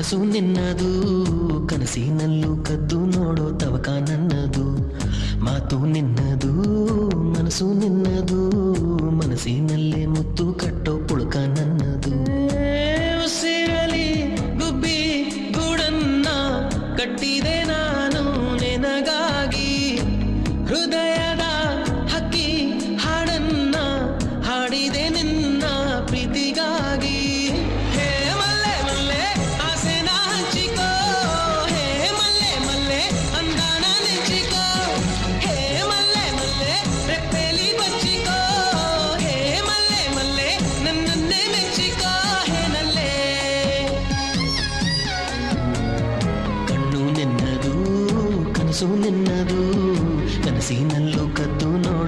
ಮನಸ್ಸು ನಿನ್ನದು, ಕನಸಿನಲ್ಲೂ ಕದ್ದು ನೋಡೋ ತವಕ ನನ್ನದು. ಮಾತು ನಿನ್ನದು, ಮನಸ್ಸು ನಿನ್ನದು, ಮನಸ್ಸಿನಲ್ಲೇ ಮುತ್ತು ಕಟ್ಟೋ ಪುಳಕ ನನ್ನದು. ಉಸಿರಲಿ ಗುಬ್ಬಿ ಗೂಡನ್ನ ಕಟ್ಟಿದೆ ನಾನು ನಿನಗಾಗಿ. ಹೃದಯದ కనసు నిన్నదు కనసీనల్లో కత్తునో